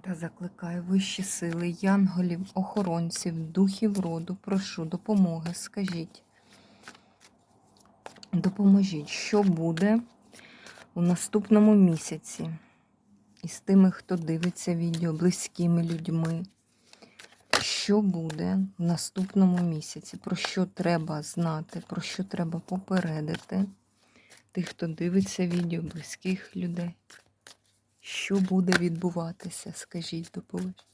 Та закликаю вищі сили, янголів, охоронців, духів роду, прошу допомоги, скажіть. Допоможіть, що буде у наступному місяці із тими, хто дивиться відео, близькими людьми. Що буде в наступному місяці? Про що треба знати, про що треба попередити тих, хто дивиться відео, близьких людей. Що буде відбуватися? Скажіть, допоможіть.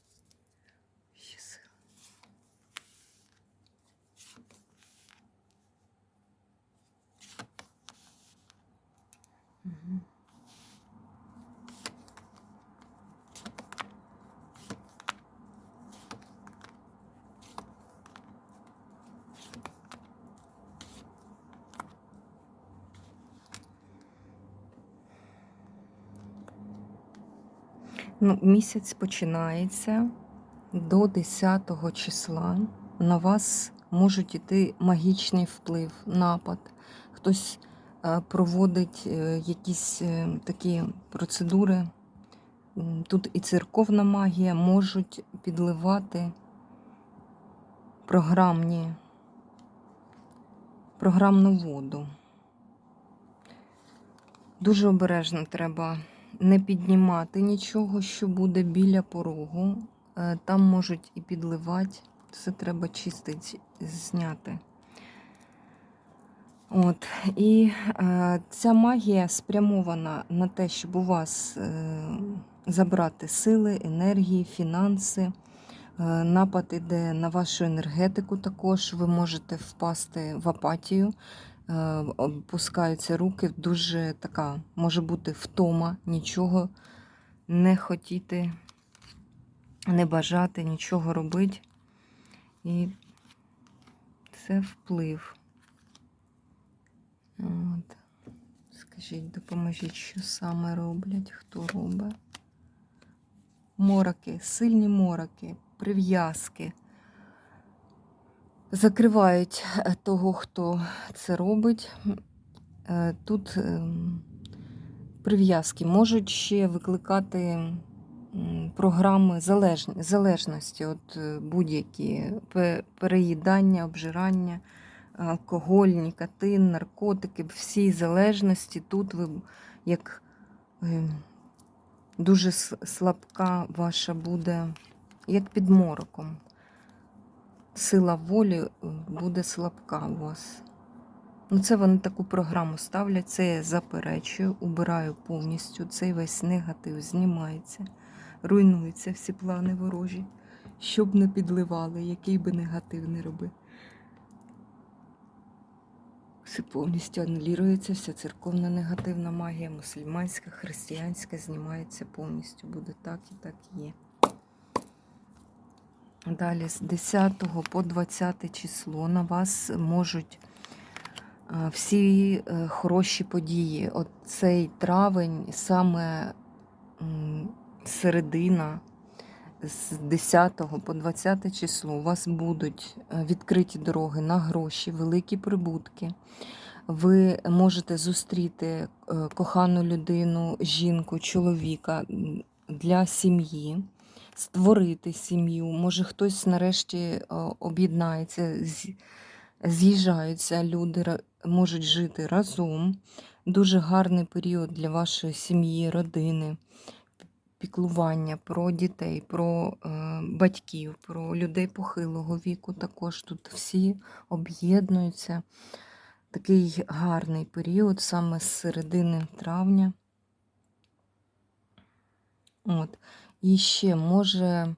Ну, місяць починається до 10 числа. На вас можуть іти магічний вплив, напад. Хтось е, проводить е, якісь е, такі процедури. Тут і церковна магія можуть підливати програмні, програмну воду. Дуже обережно треба не піднімати нічого, що буде біля порогу. Е, Там можуть і підливати. Це треба чистити, зняти. От. І е, ця магія спрямована на те, щоб у вас е, забрати сили, енергії, фінанси. Е, Напад іде на вашу енергетику також. Ви можете впасти в апатію, опускаються руки, дуже така може бути втома, нічого не хотіти, не бажати, нічого робити. І це вплив. От. Скажіть, допоможіть, що саме роблять, хто робить. Мороки, сильні мороки, прив'язки. Закривають е, того, хто це робить. Е, Тут ем, прив'язки можуть ще викликати програми залежності, от е, будь-які переїдання, обжирання, алкоголь, нікотин, наркотики, всі залежності. Тут ви як дуже слабка ваша буде, як під мороком. Сила волі е, буде слабка у вас. Ну, це вони таку програму ставлять, це я заперечую, убираю повністю. Цей весь негатив знімається, руйнуються всі плани ворожі, щоб не підливали, який би негатив не робив. Все повністю анулюється, вся церковна негативна магія, мусульманська, християнська знімається повністю. Буде так і так і є. Далі з 10 по 20 число на вас можуть е, всі е, хороші події. От цей травень, саме середина, з 10 по 20 число у вас будуть е, відкриті дороги на гроші, великі прибутки. Ви можете зустріти кохану людину, жінку, чоловіка для сім'ї, створити сім'ю. Може, хтось нарешті е, об'єднається, з'їжджаються люди, можуть жити разом. Дуже гарний період для вашої сім'ї, родини, піклування про дітей, про е, батьків, про людей похилого віку. Також тут всі об'єднуються. Такий гарний період, саме з середини травня. От. І ще може е,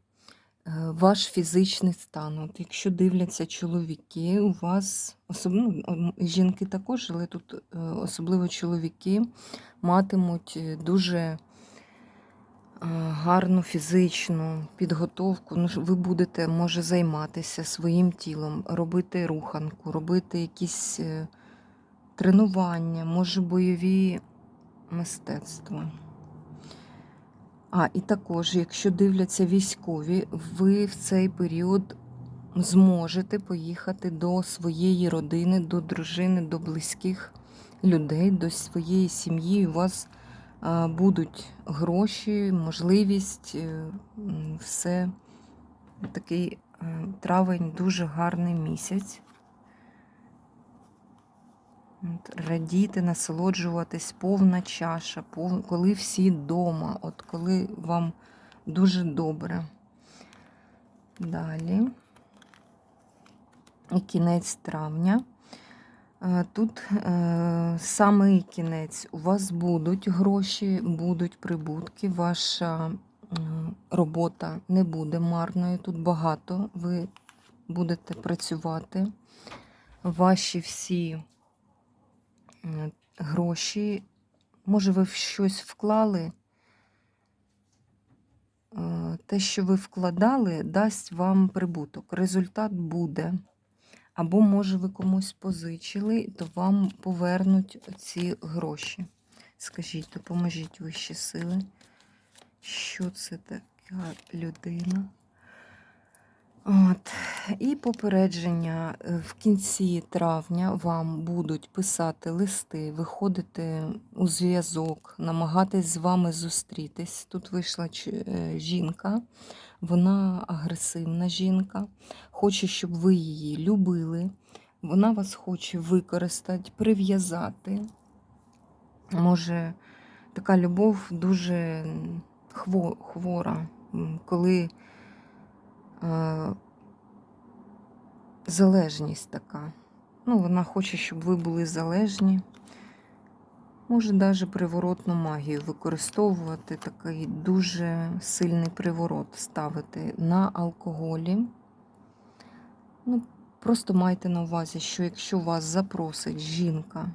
ваш фізичний стан. От якщо дивляться чоловіки, у вас особливо жінки також, але тут е, особливо чоловіки матимуть е, дуже гарну фізичну підготовку. Ну, ви будете, може, займатися своїм тілом, робити руханку, робити якісь тренування, може, бойові мистецтва. А, і також, якщо дивляться військові, ви в цей період зможете поїхати до своєї родини, до дружини, до близьких людей, до своєї сім'ї. У вас будуть гроші, можливість, е, все. Такий е, травень дуже гарний місяць. Радіти, насолоджуватись, повна чаша, коли всі вдома, от коли вам дуже добре. Далі. І кінець травня. Е, Тут е, самий кінець. У вас будуть гроші, будуть прибутки. Ваша робота не буде марною. Тут багато ви будете працювати. Ваші всі гроші, може, ви в щось вклали. Е, Те, що ви вкладали, дасть вам прибуток. Результат буде. Або, може, ви комусь позичили, то вам повернуть ці гроші. Скажіть, допоможіть вищі сили. Що це така людина? От. І попередження е, в кінці травня вам будуть писати листи, виходити у зв'язок, намагатись з вами зустрітись. Тут вийшла е, жінка, вона агресивна жінка, хоче, щоб ви її любили. Вона вас хоче використати, прив'язати. Може, така любов дуже хво- хвора, коли залежність така. Ну, вона хоче, щоб ви були залежні. Може навіть приворотну магію використовувати, такий дуже сильний приворот ставити на алкоголі. Ну, просто майте на увазі, що якщо вас запросить жінка,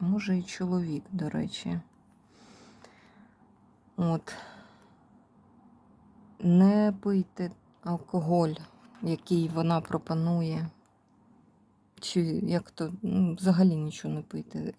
а може і чоловік, до речі, от, не пийте алкоголь, який вона пропонує. Чи як то ну, взагалі нічого не пийте.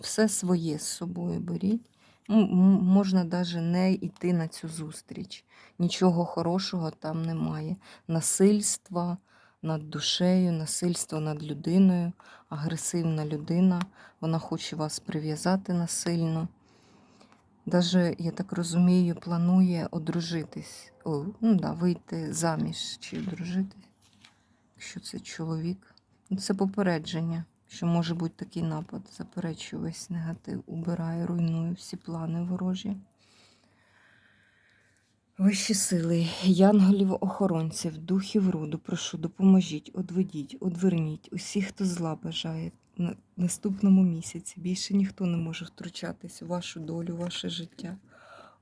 Все своє з собою беріть. Ну, Можна навіть не йти на цю зустріч. Нічого хорошого там немає. Насильства над душею, насильство над людиною, агресивна людина, вона хоче вас прив'язати насильно. Даже, я так розумію, планує одружитись. О, ну да, вийти заміж чи одружитись, якщо це чоловік. Ну, Це попередження, що може бути такий напад. Заперечую весь негатив, убираю, руйную всі плани ворожі. Вищі сили, янголів-охоронців, духів роду, прошу, допоможіть, одведіть, одверніть усіх, хто зла бажає на наступному місяці. Більше ніхто не може втручатись у вашу долю, ваше життя.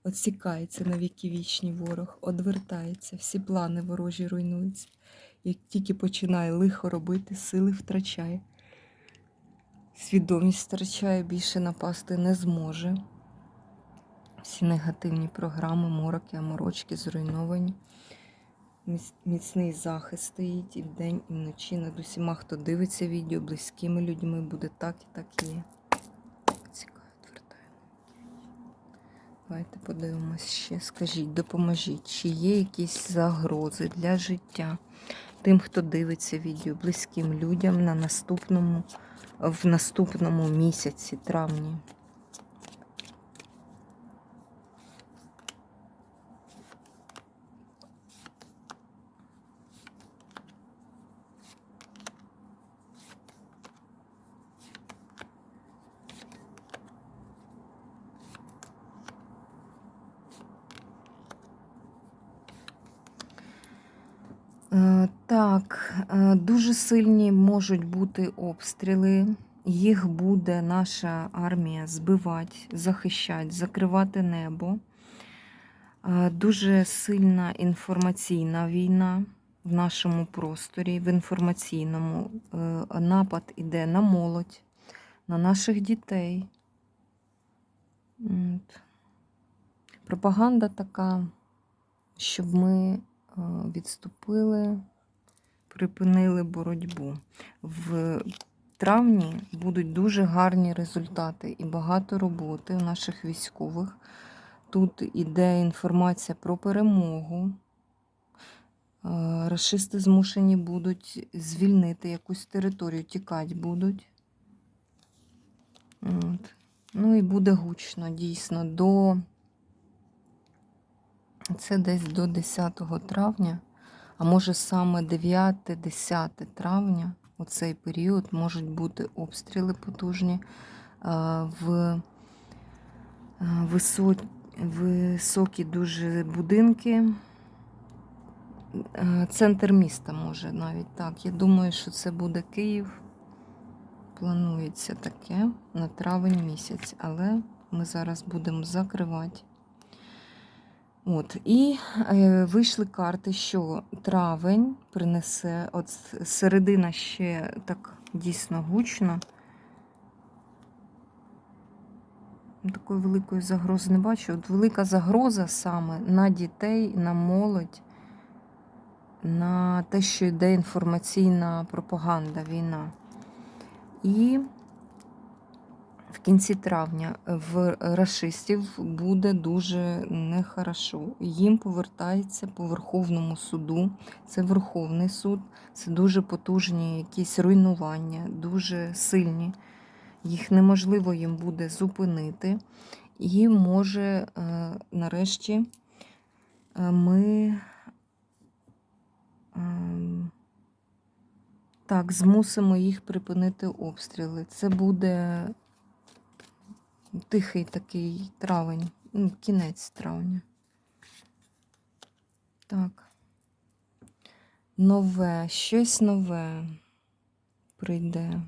Отсікається на віки вічні ворог, одвертається, всі плани ворожі руйнуються. Як тільки починає лихо робити, сили втрачає. Свідомість втрачає, більше напасти не зможе. Всі негативні програми, мороки, аморочки зруйновані. Міц- Міцний захист стоїть і вдень, і вночі над усіма, хто дивиться відео, близькими людьми, буде так і так є. Цікаво, відвертаю. Давайте подивимось ще. Скажіть, допоможіть, чи є якісь загрози для життя тим, хто дивиться відео, близьким людям на наступному, в наступному місяці, травні. Е, Так, е, дуже сильні можуть бути обстріли. Їх буде наша армія збивати, захищати, закривати небо. Е, Дуже сильна інформаційна війна в нашому просторі, в інформаційному. Е, Напад іде на молодь, на наших дітей. Пропаганда така, щоб ми відступили, припинили боротьбу. В травні будуть дуже гарні результати і багато роботи у наших військових. Тут іде інформація про перемогу. Е, Рашисти змушені будуть звільнити якусь територію, тікати будуть. От. Ну і буде гучно, дійсно, до це десь до 10 травня, а може саме 9-10 травня, у цей період можуть бути обстріли потужні е, в е, високі дуже будинки. Е, Центр міста може навіть так. Я думаю, що це буде Київ. Планується таке на травень місяць, але ми зараз будемо закривати. От, і е, вийшли карти, що травень принесе, от середина ще так дійсно гучно. Такої великої загрози не бачу. От велика загроза саме на дітей, на молодь, на те, що йде інформаційна пропаганда, війна. І в кінці травня в рашистів буде дуже нехорошо. Їм повертається по Верховному суду. Це Верховний суд, це дуже потужні якісь руйнування, дуже сильні. Їх неможливо їм буде зупинити. І може е, нарешті е, ми. ем, так, змусимо їх припинити обстріли. Це буде тихий такий травень, ну, кінець травня. Так. Нове, щось нове прийде.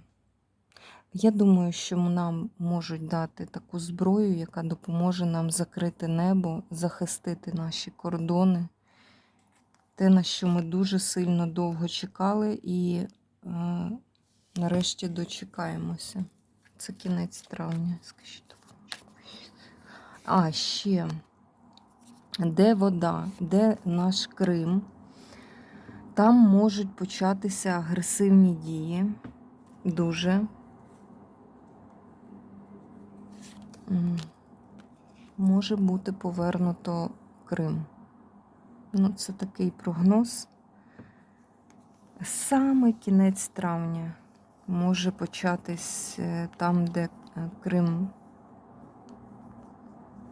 Я думаю, що нам можуть дати таку зброю, яка допоможе нам закрити небо, захистити наші кордони. Те, на що ми дуже сильно довго чекали, і е, нарешті дочекаємося. Це кінець травня, скажіть. А, ще. Де вода, де наш Крим? Там можуть початися агресивні дії. Дуже. Може бути повернуто Крим. Ну, це такий прогноз. Саме кінець травня може початись е, там, де е, Крим,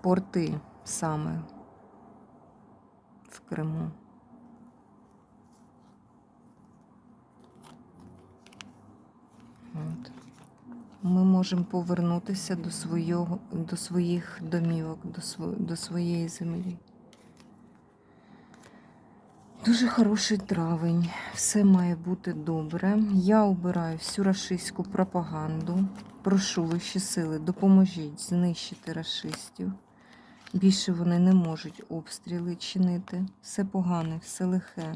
порти саме в Криму. От. Ми можемо повернутися до, свого, до своїх домівок, до, сво- до своєї землі. Дуже хороший травень, все має бути добре. Я обираю всю рашистську пропаганду. Прошу вищі сили, допоможіть знищити рашистів. Більше вони не можуть обстріли чинити. Все погане, все лихе.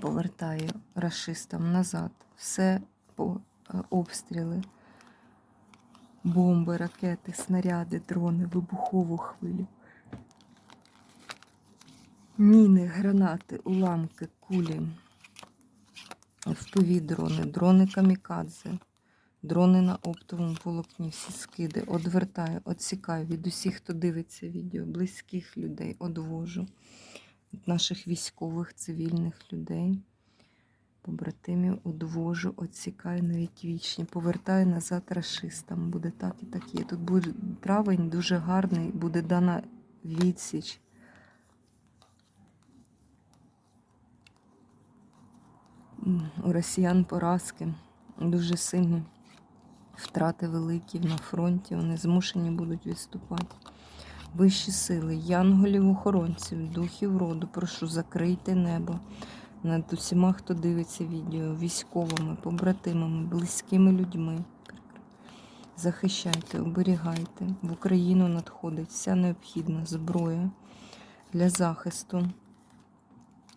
Повертаю рашистам назад. Все е, обстріли, бомби, ракети, снаряди, дрони, вибухову хвилю. Міни, гранати, уламки, кулі, впливі дрони, дрони камікадзе, дрони на оптовому волокні, всі скиди, одвертаю, відсікаю від усіх, хто дивиться відео, близьких людей, одвожу від наших військових, цивільних людей, побратимів, одвожу, відсікаю на віки вічні, повертаю назад рашистам. Буде так і так є. Тут буде травень дуже гарний, буде дана відсіч. У росіян поразки дуже сильні втрати великі на фронті. Вони змушені будуть відступати. Вищі сили, янголів, охоронців, духів роду, прошу, закрийте небо над усіма, хто дивиться відео, військовими, побратимами, близькими людьми. Захищайте, оберігайте. В Україну надходить вся необхідна зброя для захисту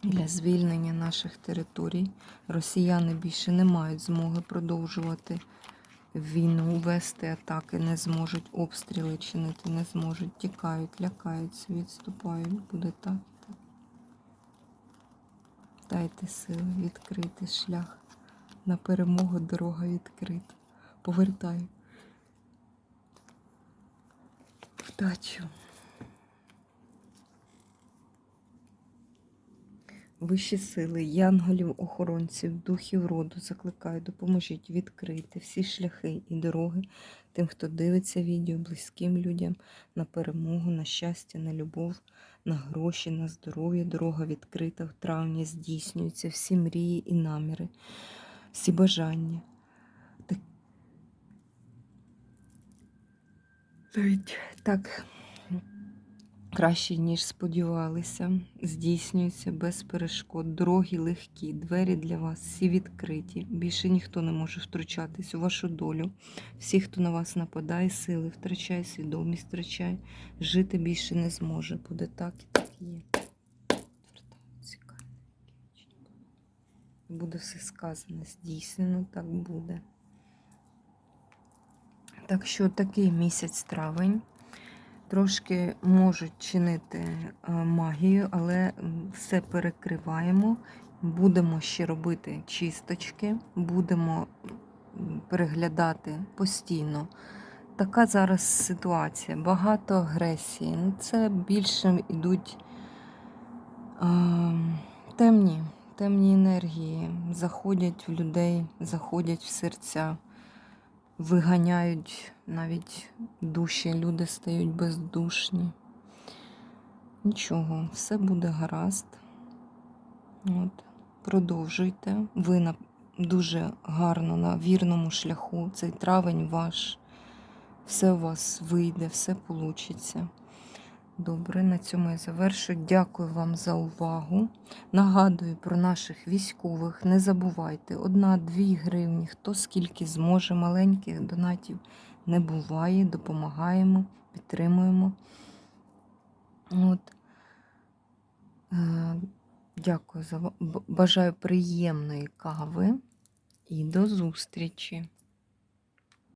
для звільнення наших територій. Росіяни більше не мають змоги продовжувати війну вести атаки не зможуть, обстріли чинити не зможуть, тікають, лякаються, відступають. Буде так. так. Дайте сили відкрити шлях. На перемогу дорога відкрита. Повертаю. Вдачу. Вищі сили, янголів, охоронців, духів роду закликаю, допоможіть відкрити всі шляхи і дороги тим, хто дивиться відео, близьким людям на перемогу, на щастя, на любов, на гроші, на здоров'я. Дорога відкрита в травні здійснюються всі мрії і наміри, всі бажання. Навіть так краще, ніж сподівалися, здійснюється без перешкод. Дороги легкі, двері для вас всі відкриті. Більше ніхто не може втручатись у вашу долю. Всі, хто на вас нападає, сили втрачає, свідомість втрачає, жити більше не зможе. Буде так і так є. Буде все сказане, здійснено, так буде. Так що такий місяць травень. Трошки можуть чинити е, магію, але все перекриваємо. Будемо ще робити чисточки, будемо переглядати постійно. Така зараз ситуація, багато агресії. Ну, Це більше йдуть е, темні, темні енергії, заходять в людей, заходять в серця виганяють навіть душі, люди стають бездушні. Нічого, все буде гаразд. От. Продовжуйте. Ви на дуже гарно на вірному шляху. Цей травень ваш. Все у вас вийде, все получиться. Добре, на цьому я завершую. Дякую вам за увагу. Нагадую про наших військових. Не забувайте, одна-дві гривні, хто скільки зможе, маленьких донатів не буває. Допомагаємо, підтримуємо. От. Е, Дякую за бажаю приємної кави і до зустрічі!